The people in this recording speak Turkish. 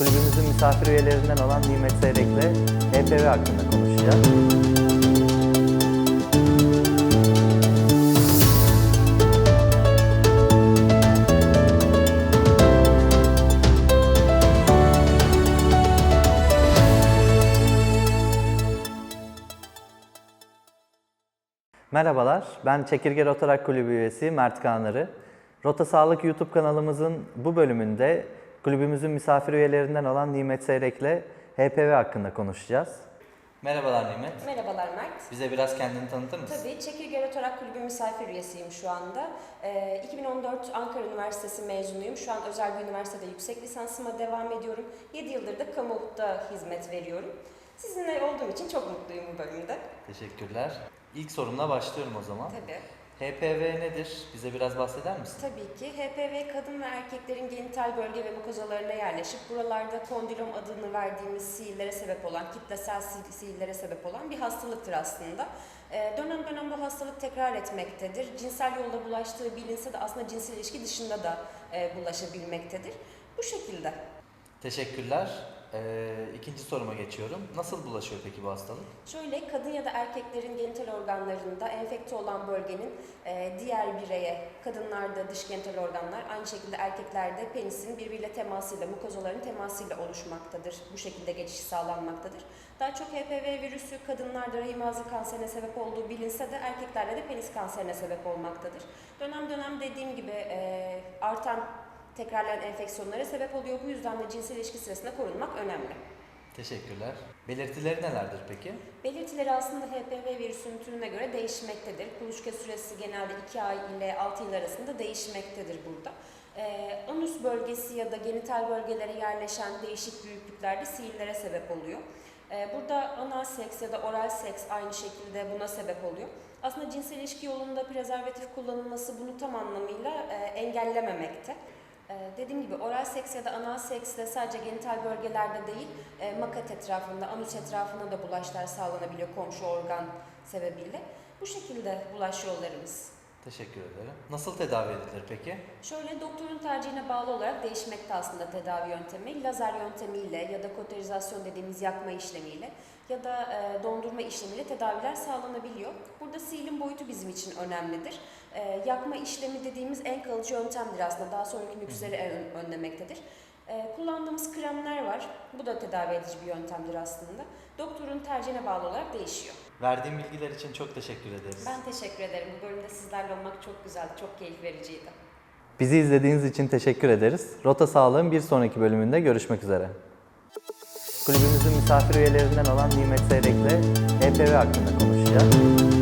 Kulübümüzün misafir üyelerinden olan Nimet Seyrek'le HPV hakkında konuşacağız. Merhabalar, ben Çekirge Rotarak Kulübü üyesi Mert Kanarı. Rota Sağlık YouTube kanalımızın bu bölümünde kulübümüzün misafir üyelerinden olan Nimet Seyrek'le HPV hakkında konuşacağız. Merhabalar Nimet. Merhabalar Mert. Bize biraz kendini tanıtır mısın? Tabii Çekirge Rotarak Kulübü misafir üyesiyim şu anda. Ee, 2014 Ankara Üniversitesi mezunuyum. Şu an özel bir üniversitede yüksek lisansıma devam ediyorum. 7 yıldır da kamuda hizmet veriyorum. Sizinle olduğum için çok mutluyum bu bölümde. Teşekkürler. İlk sorumla başlıyorum o zaman. Tabii. HPV nedir? Bize biraz bahseder misin? Tabii ki HPV kadın ve erkeklerin genital bölge ve mukozalarına yerleşip buralarda kondilom adını verdiğimiz sihirlere sebep olan, kitlesel si- sihirlere sebep olan bir hastalıktır aslında. Ee, dönem dönem bu hastalık tekrar etmektedir. Cinsel yolda bulaştığı bilinse de aslında cinsel ilişki dışında da e, bulaşabilmektedir. Bu şekilde. Teşekkürler. Ee, ikinci soruma geçiyorum. Nasıl bulaşıyor peki bu hastalık? Şöyle kadın ya da erkeklerin genital organlarında enfekte olan bölgenin e, diğer bireye, kadınlarda dış genital organlar, aynı şekilde erkeklerde penisin birbiriyle temasıyla, mukozaların temasıyla oluşmaktadır. Bu şekilde geçiş sağlanmaktadır. Daha çok HPV virüsü kadınlarda rahim ağzı kanserine sebep olduğu bilinse de erkeklerde de penis kanserine sebep olmaktadır. Dönem dönem dediğim gibi e, artan tekrarlayan enfeksiyonlara sebep oluyor. Bu yüzden de cinsel ilişki sırasında korunmak önemli. Teşekkürler. Belirtileri nelerdir peki? Belirtileri aslında HPV virüsünün türüne göre değişmektedir. Kuluçka süresi genelde 2 ay ile 6 yıl arasında değişmektedir burada. Ee, anüs bölgesi ya da genital bölgelere yerleşen değişik büyüklüklerde sihirlere sebep oluyor. Ee, burada anal seks ya da oral seks aynı şekilde buna sebep oluyor. Aslında cinsel ilişki yolunda prezervatif kullanılması bunu tam anlamıyla e, engellememekte. Ee, dediğim gibi oral seks ya da anal seks de sadece genital bölgelerde değil, e, makat etrafında, anüs etrafında da bulaşlar sağlanabiliyor komşu organ sebebiyle. Bu şekilde bulaş yollarımız. Teşekkür ederim. Nasıl tedavi edilir peki? Şöyle doktorun tercihine bağlı olarak değişmekte aslında tedavi yöntemi. Lazer yöntemiyle ya da koterizasyon dediğimiz yakma işlemiyle ya da e, dondurma işlemiyle tedaviler sağlanabiliyor. Burada silin boyutu bizim için önemlidir. E, yakma işlemi dediğimiz en kalıcı yöntemdir aslında. Daha sonraki nüksleri ön- önlemektedir. E, kullandığımız kremler var. Bu da tedavi edici bir yöntemdir aslında. Doktorun tercihine bağlı olarak değişiyor. Verdiğim bilgiler için çok teşekkür ederiz. Ben teşekkür ederim. Bu bölümde sizlerle olmak çok güzeldi, çok keyif vericiydi. Bizi izlediğiniz için teşekkür ederiz. Rota Sağlığın bir sonraki bölümünde görüşmek üzere. Kulübümüzün misafir üyelerinden olan Nimet Seyrek'le HPV hakkında konuşacağız.